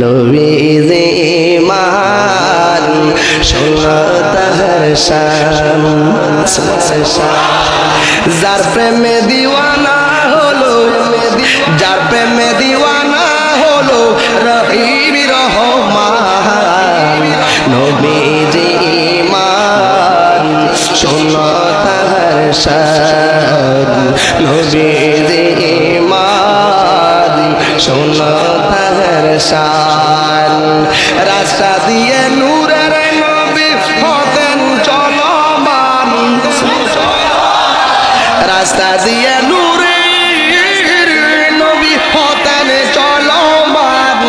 নবীজি মান যার প্রেমে দিওয়ানা হলো, যার প্রেমে দিওয়ানা হলো রহিম রহমান। নবীজি মান শান, নবীজি মান, শোনো তাহার শান। রাস্তা দিয়ে নূরের নবী হতেন চলমান। রাস্তা দিয়ে নূরের নবী হতেন চলমান।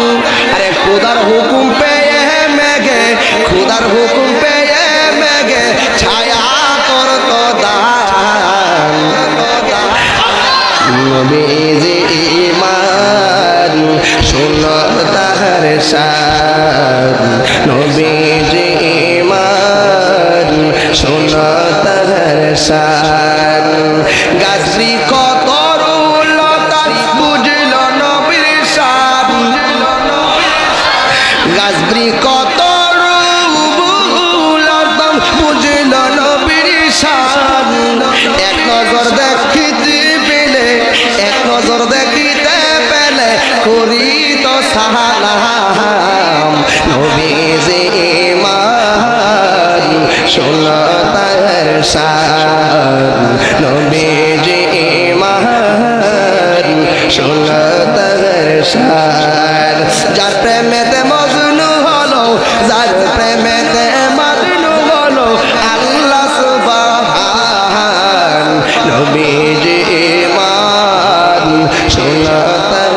আরে খুদার হুকুম পেয়ে মেঘে, খুদার হুকুম পেয়ে মেঘে, ছায়া করত দান। ইমান শুন তাহার সার নবীজি শুন তাহার সার গাছরি কত লতা বুঝল নবীর সার গাছরি কত শোনা তার নবীজি মহান শোনা তার যার প্রেমেতে মজনু হলো, যার প্রেমেতে মজনু হলো, আল্লাহ সুবহান। নবীজি মান শোনা তার